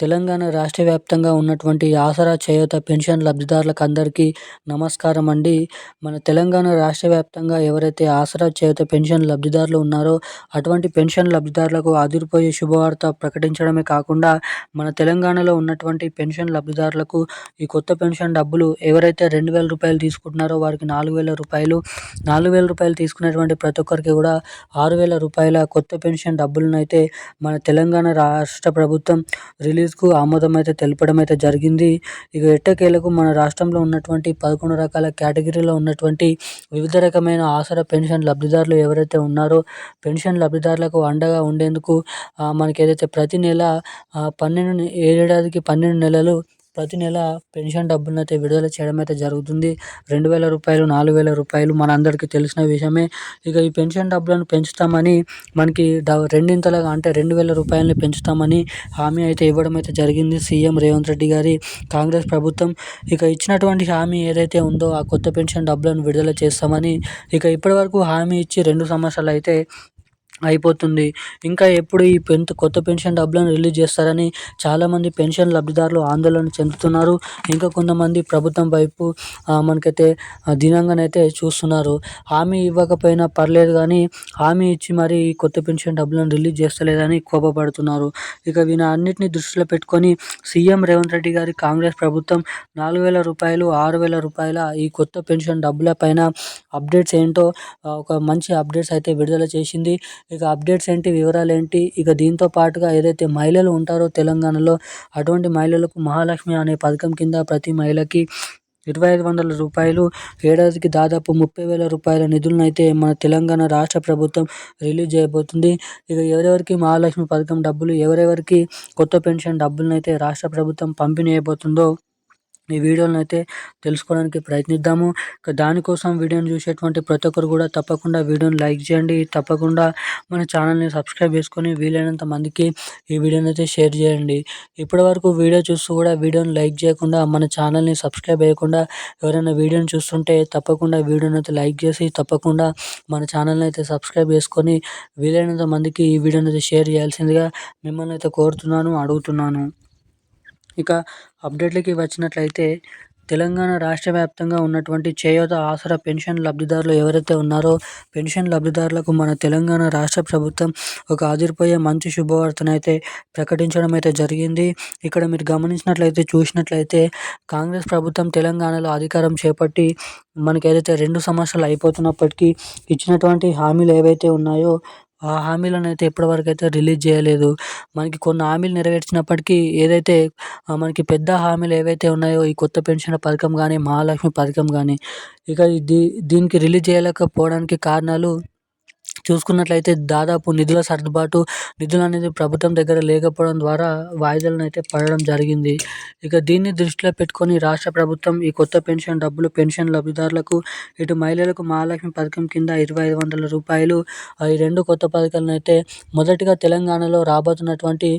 తెలంగాణ రాష్ట్ర వ్యాప్తంగా ఉన్నటువంటి ఆసరా చేయూత పెన్షన్ లబ్ధిదారులకు అందరికీ నమస్కారం అండి. మన తెలంగాణ రాష్ట్ర వ్యాప్తంగా ఎవరైతే ఆసరా చేయూత పెన్షన్ లబ్ధిదారులు ఉన్నారో అటువంటి పెన్షన్ లబ్ధిదారులకు అదిరిపోయే శుభవార్త ప్రకటించడమే కాకుండా మన తెలంగాణలో ఉన్నటువంటి పెన్షన్ లబ్ధిదారులకు ఈ కొత్త పెన్షన్ డబ్బులు ఎవరైతే రెండు వేల రూపాయలు తీసుకుంటున్నారో వారికి నాలుగు వేల రూపాయలు నాలుగు వేల రూపాయలు తీసుకునేటువంటి ప్రతి ఒక్కరికి కూడా ఆరు వేల రూపాయల కొత్త పెన్షన్ డబ్బులను అయితే మన తెలంగాణ రాష్ట్ర ప్రభుత్వం రిలీజ్ రిలీజ్కు ఆమోదం అయితే తెలపడం అయితే జరిగింది. ఇక ఎట్టకేలకు మన రాష్ట్రంలో ఉన్నటువంటి పదకొండు రకాల కేటగిరీలో ఉన్నటువంటి వివిధ రకమైన ఆసరా పెన్షన్ లబ్ధిదారులు ఎవరైతే ఉన్నారో పెన్షన్ లబ్ధిదారులకు అండగా ఉండేందుకు మనకి ఏదైతే ప్రతి నెల పన్నెండు ఏడాదికి పన్నెండు నెలలు ప్రతి నెల పెన్షన్ డబ్బులను అయితే విడుదల చేయడం అయితే జరుగుతుంది. రెండు వేల రూపాయలు నాలుగు వేల రూపాయలు మనందరికీ తెలిసిన విషయమే. ఇక ఈ పెన్షన్ డబ్బులను పెంచుతామని మనకి డ రెండింతలుగా అంటే రెండు వేల రూపాయలని పెంచుతామని హామీ అయితే ఇవ్వడం అయితే జరిగింది సీఎం రేవంత్ రెడ్డి గారి కాంగ్రెస్ ప్రభుత్వం. ఇక ఇచ్చినటువంటి హామీ ఏదైతే ఉందో ఆ కొత్త పెన్షన్ డబ్బులను విడుదల చేస్తామని ఇక ఇప్పటివరకు హామీ ఇచ్చి రెండు సంవత్సరాలు అయితే అయిపోతుంది. ఇంకా ఎప్పుడు ఈ పెన్ కొత్త పెన్షన్ డబ్బులను రిలీజ్ చేస్తారని చాలామంది పెన్షన్ లబ్ధిదారులు ఆందోళన చెందుతున్నారు. ఇంకా కొంతమంది ప్రభుత్వం వైపు మనకైతే దినంగానైతే చూస్తున్నారు. హామీ ఇవ్వకపోయినా పర్లేదు కానీ హామీ ఇచ్చి మరి ఈ కొత్త పెన్షన్ డబ్బులను రిలీజ్ చేస్తలేదని కోపపడుతున్నారు. ఇక వీని అన్నింటినీ దృష్టిలో పెట్టుకొని సీఎం రేవంత్ రెడ్డి గారి కాంగ్రెస్ ప్రభుత్వం నాలుగు వేల రూపాయలు ఆరు వేల రూపాయల ఈ కొత్త పెన్షన్ డబ్బుల పైన అప్డేట్స్ ఏంటో ఒక మంచి అప్డేట్స్ అయితే విడుదల చేసింది. ఇక అప్డేట్స్ ఏంటి వివరాలు ఏంటి? ఇక దీంతో పాటుగా ఏదైతే మహిళలు ఉంటారో తెలంగాణలో అటువంటి మహిళలకు మహాలక్ష్మి అనే పథకం కింద ప్రతి మహిళకి ఇరవై ఐదు వందల రూపాయలు ఏడాదికి దాదాపు ముప్పై వేల రూపాయల నిధులను అయితే మన తెలంగాణ రాష్ట్ర ప్రభుత్వం రిలీజ్ చేయబోతుంది. ఇక ఎవరెవరికి మహాలక్ష్మి పథకం డబ్బులు ఎవరెవరికి కొత్త పెన్షన్ డబ్బులను అయితే రాష్ట్ర ప్రభుత్వం పంపిణీ అయిపోతుందో ఈ వీడియోలను అయితే తెలుసుకోవడానికి ప్రయత్నిద్దాము. దానికోసం వీడియోని చూసేటువంటి ప్రతి ఒక్కరు కూడా తప్పకుండా వీడియోని లైక్ చేయండి. తప్పకుండా మన ఛానల్ని సబ్స్క్రైబ్ చేసుకొని వీలైనంత మందికి ఈ వీడియోని అయితే షేర్ చేయండి. ఇప్పటి వరకు వీడియో చూస్తూ కూడా వీడియోని లైక్ చేయకుండా మన ఛానల్ని సబ్స్క్రైబ్ చేయకుండా ఎవరైనా వీడియోని చూస్తుంటే తప్పకుండా వీడియోని అయితే లైక్ చేసి తప్పకుండా మన ఛానల్ని అయితే సబ్స్క్రైబ్ చేసుకొని వీలైనంత మందికి ఈ వీడియోని అయితే షేర్ చేయాల్సిందిగా మిమ్మల్ని అయితే కోరుతున్నాను అడుగుతున్నాను. ఇక అప్డేట్లకి వచ్చినట్లయితే తెలంగాణ రాష్ట్ర వ్యాప్తంగా ఉన్నటువంటి చేయూత ఆసరా పెన్షన్ లబ్ధిదారులు ఎవరైతే ఉన్నారో పెన్షన్ లబ్ధిదారులకు మన తెలంగాణ రాష్ట్ర ప్రభుత్వం ఒక ఆదిరిపోయే మంచి శుభవార్తనైతే ప్రకటించడం అయితే జరిగింది. ఇక్కడ మీరు గమనించినట్లయితే చూసినట్లయితే కాంగ్రెస్ ప్రభుత్వం తెలంగాణలో అధికారం చేపట్టి మనకి ఏదైతే రెండు సంవత్సరాలు అయిపోతున్నప్పటికీ ఇచ్చినటువంటి హామీలు ఏవైతే ఉన్నాయో ఆ హామీలను అయితే ఇప్పటివరకు అయితే రిలీజ్ చేయలేదు. మనకి కొన్ని హామీలు నెరవేర్చినప్పటికీ ఏదైతే మనకి పెద్ద హామీలు ఏవైతే ఉన్నాయో ఈ కొత్త పెన్షన్ పథకం కానీ మహాలక్ష్మి పథకం కానీ ఇక దీ దీనికి రిలీజ్ చేయలేకపోవడానికి కారణాలు చూసుకున్నట్లయితే దాదాపు నిధుల సర్దుబాటు నిధులు అనేది ప్రభుత్వం దగ్గర లేకపోవడం ద్వారా వాయిదాలను అయితే పడడం జరిగింది. ఇక దీన్ని దృష్టిలో పెట్టుకొని రాష్ట్ర ప్రభుత్వం ఈ కొత్త పెన్షన్ డబ్బులు పెన్షన్ లబ్ధిదారులకు ఇటు మహిళలకు మహాలక్ష్మి పథకం కింద ఇరవై ఐదు వందల రూపాయలు ఈ రెండు కొత్త పథకాలను అయితే మొదటిగా తెలంగాణలో రాబోతున్నటువంటి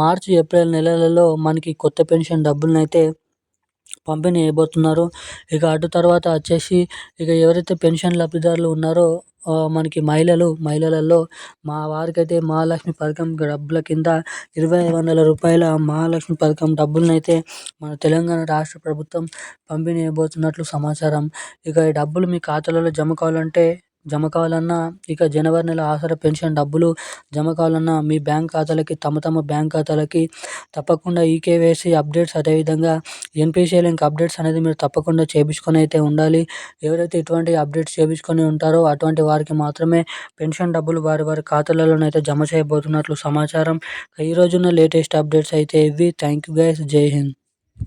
మార్చి ఏప్రిల్ నెలలలో మనకి కొత్త పెన్షన్ డబ్బులను అయితే పంపిణీ చేయబోతున్నారు. ఇక అటు తర్వాత వచ్చేసి ఇక ఎవరైతే పెన్షన్ లబ్ధిదారులు ఉన్నారో మనకి మహిళలు మహిళలలో మా వారికైతే మహాలక్ష్మి పథకం డబ్బుల కింద ఇరవై ఐదు వందల రూపాయల మహాలక్ష్మి పథకం డబ్బులనైతే మన తెలంగాణ రాష్ట్ర ప్రభుత్వం పంపిణీ చేయబోతున్నట్లు సమాచారం. ఇక ఈ డబ్బులు మీ ఖాతాలలో జమ కావాలంటే జమ కావాలన్నా ఇక జనవరి నెల ఆసరా పెన్షన్ డబ్బులు జమ కావాలన్నా మీ బ్యాంక్ ఖాతాలకి తమ తమ బ్యాంక్ ఖాతాలకి. తప్పకుండా ఈకేవైసీ అప్డేట్స్ అదేవిధంగా ఎన్పిసిఐ లింక్ అప్డేట్స్ అనేది మీరు తప్పకుండా చేయించుకొని అయితే ఉండాలి. ఎవరైతే ఇటువంటి అప్డేట్స్ చేయించుకొని ఉంటారో అటువంటి వారికి మాత్రమే పెన్షన్ డబ్బులు వారి వారి ఖాతాలలోనైతే జమ చేయబోతున్నట్లు సమాచారం. ఈ రోజున లేటెస్ట్ అప్డేట్స్ అయితే ఇవి. Thank you guys. Jai Hind.